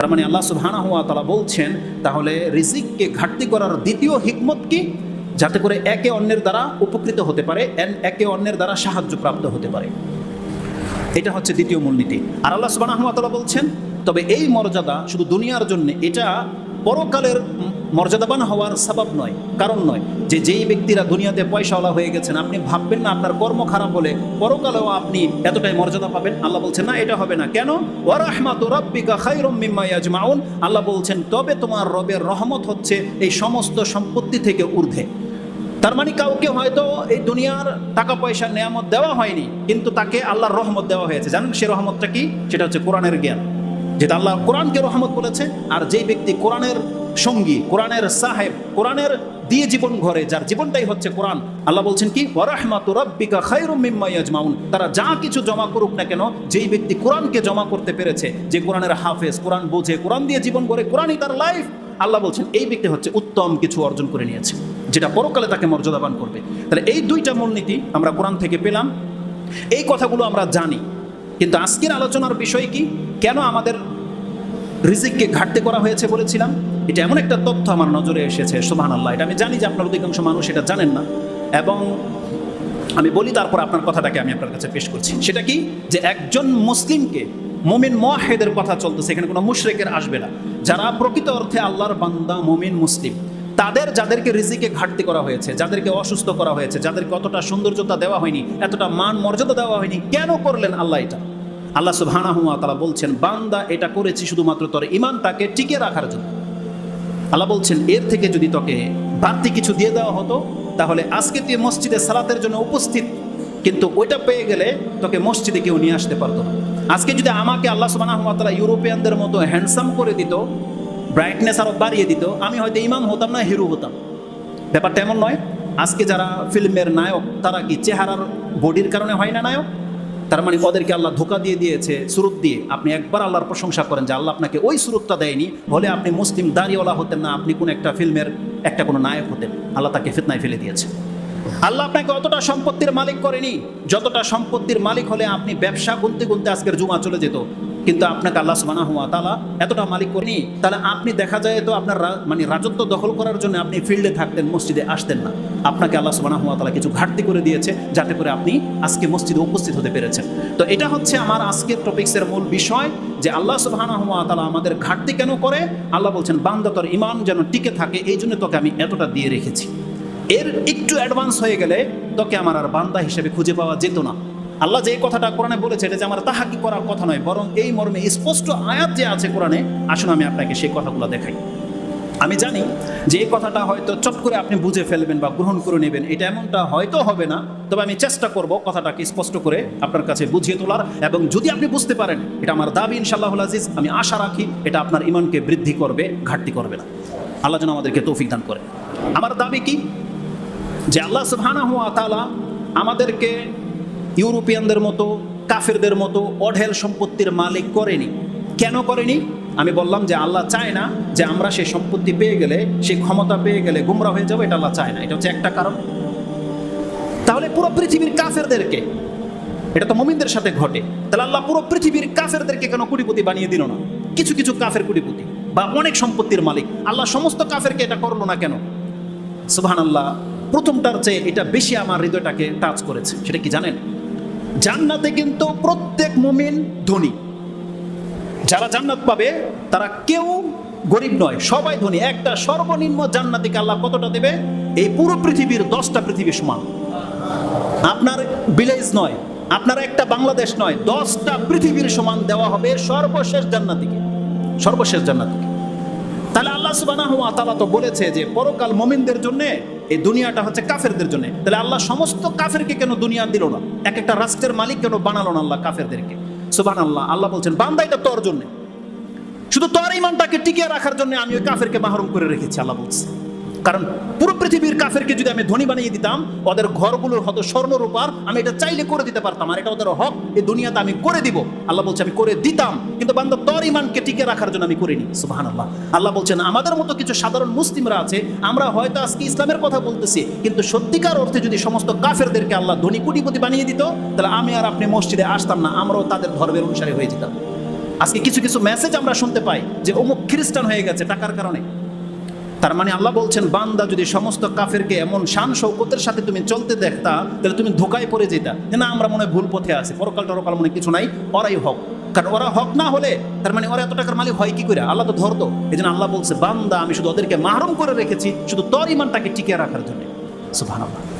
তার মানে আল্লাহ সুহানা হুয়া তালা বলছেন, তাহলে রিজিককে ঘাটতি করার দ্বিতীয় হিকমত কি? যাতে করে একে অন্যের দ্বারা উপকৃত হতে পারে একে অন্যের দ্বারা সাহায্য প্রাপ্ত হতে পারে। এটা হচ্ছে দ্বিতীয় মূলনীতি। আর আল্লাহ সুবাহ বলছেন, তবে এই মর্যাদা শুধু দুনিয়ার জন্য, এটা পরকালের মর্যাদাবান হওয়ার সবাব নয়, কারণ নয় যে যেই ব্যক্তিরা দুনিয়াতে পয়সাওয়ালা হয়ে গেছেন, আপনি ভাববেন না আপনার কর্ম খারাপ হলে পরকালেও আপনি এতটাই মর্যাদা পাবেন। আল্লাহ বলছেন, না, এটা হবে না। কেন? ওয়ারাহমাতু রাব্বিকা খায়রুম মিম্মা আল্লাহ বলছেন, তবে তোমার রবের রহমত হচ্ছে এই সমস্ত সম্পত্তি থেকে ঊর্ধ্বে। তার মানে কাউকে হয়তো এই দুনিয়ার টাকা পয়সা নেয়ামত দেওয়া হয়নি, কিন্তু তাকে আল্লাহর রহমত দেওয়া হয়েছে। জানেন সে রহমতটা কি? সেটা হচ্ছে কোরআনের জ্ঞান। যেটা আল্লাহ কোরআনকে রহমত বলেছে, আর যেই ব্যক্তি কোরআনের সঙ্গী, কোরআনের সাহেব, কোরআনের দিয়ে জীবন ঘরে, যার জীবনটাই হচ্ছে কোরআন, আল্লাহ বলছেন কি তারা যা কিছু জমা করুক না কেন, যেই ব্যক্তি কোরআনকে জমা করতে পেরেছে, যে কোরআনের হাফেজ, কোরআন বোঝে, কোরআন দিয়ে জীবন গড়ে, কোরআনই তার লাইফ, আল্লাহ বলছেন এই ব্যক্তি হচ্ছে উত্তম কিছু অর্জন করে নিয়েছে, যেটা পরকালে তাকে মর্যাদাবান করবে। তাহলে এই দুইটা মূলনীতি আমরা কোরআন থেকে পেলাম। এই কথাগুলো আমরা জানি। কিন্তু আজকের আলোচনার বিষয় কি? কেন আমাদের রিজিককে ঘাটতি করা হয়েছে বলেছিলাম? এটা এমন একটা তথ্য আমার নজরে এসেছে সোহান আল্লাহ এটা আমি জানি যে আপনার অধিকাংশ মানুষ এটা জানেন না। এবং আমি বলি তারপর আপনার কথাটাকে আমি আপনার কাছে পেশ করছি। সেটা কি? যে একজন মুসলিমকে মোমিন মোয়াহেদের কথা চলতেছে, এখানে কোনো মুশরেকের আসবে না। যারা প্রকৃত অর্থে আল্লাহর বান্দা মোমিন মুসলিম। তাদের যাদেরকে রিজিকে ঘাটতি করা হয়েছে, যাদেরকে অসুস্থ করা হয়েছে, যাদেরকে অতটা সৌন্দর্যতা দেওয়া হয়নি, এতটা মান মর্যাদা দেওয়া হয়নি, কেন করলেন আল্লাহ এটা? আল্লাহ সুবহানাহু ওয়া তাআলা বলছেন, বান্দা এটা করেছি শুধুমাত্র তোর ইমানটাকে টিকে রাখার জন্য। আল্লাহ বলছেন, এর থেকে যদি তোকে বাড়তি কিছু দিয়ে দেওয়া হতো, তাহলে আজকে তুই মসজিদে সালাতের জন্য উপস্থিত, কিন্তু ওইটা পেয়ে গেলে তোকে মসজিদে কেউ নিয়ে আসতে পারতো না। আজকে যদি আমাকে আল্লাহ তাআলা ইউরোপিয়ানদের মতো হ্যান্ডসাম করে দিত ব্রাইটনেস আরও বাড়িয়ে দিত, আমি হয়তো ইমাম হতাম না, হিরো হতাম। ব্যাপারটা এমন নয়, আজকে যারা ফিল্মের নায়ক, তারা কি চেহারার বডির কারণে হয় না নায়ক? তার মানে ওদেরকে আল্লাহ ধোকা দিয়ে দিয়েছে, সুরত দিয়ে। আপনি একবার আল্লাহর প্রশংসা করেন যে আল্লাহ আপনাকে ওই সুরতটা দেয়নি, হলে আপনি মুসলিম দাঁড়িয়েওয়ালা হতেন না, আপনি কোন একটা ফিল্মের একটা কোনো নায়ক হতেন। আল্লাহ তাকে ফিতনায় ফেলে দিয়েছে। আল্লাহ আপনাকে অতটা সম্পত্তির মালিক করেনি। যতটা সম্পত্তির মালিক হলে আপনি ব্যবসা গুনতে গুনতে আজকের জুমা চলে যেত। কিন্তু আপনাকে আল্লাহ সুবানা হুয়া তালা এতটা মালিক করেনি তাহলে আপনি দেখা যায় তো আপনার মানে রাজত্ব দখল করার জন্য আপনি ফিল্ডে থাকতেন, মসজিদে আসতেন না। আপনাকে আল্লাহ সুবানা হুয়া তালা কিছু ঘাটতি করে দিয়েছে যাতে করে আপনি আজকে মসজিদে উপস্থিত হতে পেরেছেন। তো এটা হচ্ছে আমার আজকের টপিক্সের মূল বিষয় যে আল্লাহ সুবাহানা হুয়া তালা আমাদের ঘাটতি কেন করে? আল্লাহ বলছেন, বান্দা, তোর ইমান যেন টিকে থাকে, এই জন্য তোকে আমি এতটা দিয়ে রেখেছি। এর একটু অ্যাডভান্স হয়ে গেলে তোকে আমার আর বান্দা হিসেবে খুঁজে পাওয়া যেত না। আল্লাহ যে কথাটা কোরআনে বলেছে, এটা যে আমার তাহাকি করার কথা নয়, বরং এই মর্মে স্পষ্ট আয়াত যে আছে কোরআনে, আসুন আমি আপনাকে সেই কথাগুলো দেখাই। আমি জানি যে এই কথাটা হয়তো চট করে আপনি বুঝে ফেলবেন বা গ্রহণ করে নেবেন, এটা এমনটা হয়তো হবে না, তবে আমি চেষ্টা করব কথাটাকে স্পষ্ট করে আপনার কাছে বুঝিয়ে তোলার, এবং যদি আপনি বুঝতে পারেন, এটা আমার দাবি ইনশাল্লাহ আজিজ, আমি আশা রাখি এটা আপনার ইমানকে বৃদ্ধি করবে, ঘাটতি করবে না। আল্লাহ যেন আমাদেরকে তৌফিক দান করে। আমার দাবি কি? যে আল্লাহ সুবহানাহু ওয়া তাআলা আমাদেরকে ইউরোপিয়ানদের মতো, কাফেরদের মতো অঢেল সম্পত্তির মালিক করেনি। কেন করেনি? আমি বললাম যে আল্লাহ চায় না যে আমরা সেই সম্পত্তি পেয়ে গেলে, সেই ক্ষমতা পেয়ে গেলে গুমরা হয়ে যাব, এটা আল্লাহ চায় না। এটা হচ্ছে একটা কারণ। তাহলে পুরো পৃথিবীর কাফেরদেরকে, এটা তো মমিনদের সাথে ঘটে, তাহলে আল্লাহ পুরো পৃথিবীর কাফেরদেরকে কেন কুটিপতি বানিয়ে দিল না? কিছু কিছু কাফের কুটিপতি বা অনেক সম্পত্তির মালিক। আল্লাহ সমস্ত কাফেরকে এটা করল না কেন? সুবহান আল্লাহ প্রথমটার চেয়ে এটা বেশি আমার হৃদয়টাকে টাচ করেছে। সেটা কি জানেন? জান্নাতে কিন্তু প্রত্যেক মুমিন ধনী। যারা জান্নাত পাবে, তারা কেউ গরিব নয়, সবাই ধনী। একটা সর্বনিম্ন জান্নাতিকে আল্লাহ কতটা দেবে? এই পুরো পৃথিবীর দশটা পৃথিবী সমান। আপনার ভিলেজ নয়, আপনার একটা বাংলাদেশ নয়, দশটা পৃথিবীর সমান দেওয়া হবে সর্বশেষ জান্নাতিকে। সর্বশেষ জান্নাতিকে। তাহলে আল্লাহ ওয়া তাআলা তো বলেছে যে, পরকাল মুমিনদের জন্য এই দুনিয়াটা হচ্ছে কাফেরদের জন্য। তাহলে আল্লাহ সমস্ত কাফেরকে কেন দুনিয়া দিল না? এক একটা রাষ্ট্রের মালিক কেন বানালো না আল্লাহ কাফেরদেরকে? সুবান আল্লাহ আল্লাহ বলছেন বান্দা এটা তোর জন্য। শুধু তোর ইমানটাকে টিকিয়ে রাখার জন্য আমি ওই কাফেরকে মাহরুম করে রেখেছি, আল্লাহ বলছে। কারণ পুরো পৃথিবীর কাফেরকে যদি আমি ধনী বানিয়ে দিতাম, ওদের ঘরগুলোর হতো স্বর্ণ রূপার আমি এটা চাইলে করে দিতে পারতাম, আর এটা ওদের হক, এই দুনিয়াতে আমি করে দিব। আল্লাহ বলছে, আমি করে দিতাম, কিন্তু বান্দা তোর ইমানকে টিকে রাখার জন্য আমি করিনি। সুবাহান আল্লাহ আল্লাহ বলছেন, আমাদের মতো কিছু সাধারণ মুসলিমরা আছে, আমরা হয়তো আজকে ইসলামের কথা বলতেছি, কিন্তু সত্যিকার অর্থে যদি সমস্ত কাফেরদেরকে আল্লাহ ধনী কোটিপতি বানিয়ে দিত, তাহলে আমি আর আপনি মসজিদে আসতাম না, আমরাও তাদের ধর্মের অনুসারে হয়ে যেতাম। আজকে কিছু কিছু মেসেজ আমরা শুনতে পাই, যে অমুক খ্রিস্টান হয়ে গেছে, টাকার কারণে। তার মানে আল্লাহ বলছেন, বান্দা যদি সমস্ত কাফেরকে এমন শান শৌকতের সাথে তুমি চলতে দেখতা, তাহলে তুমি ধোকায় পড়ে যেতা। না, আমরা মনে ভুল পথে আছি, পরকাল টরকাল মনে কিছু নাই, ওরাই হক। কারণ ওরা হক না হলে, তার মানে ওরা এত টাকার মালিক হয় কি করে? আল্লাহ তো ধরতো। এই জন্য আল্লাহ বলছে, বান্দা, আমি শুধু ওদেরকে মাহরুম করে রেখেছি, শুধু তোর ইমানটাকে টিকিয়ে রাখার জন্য। সুবহানাল্লাহ।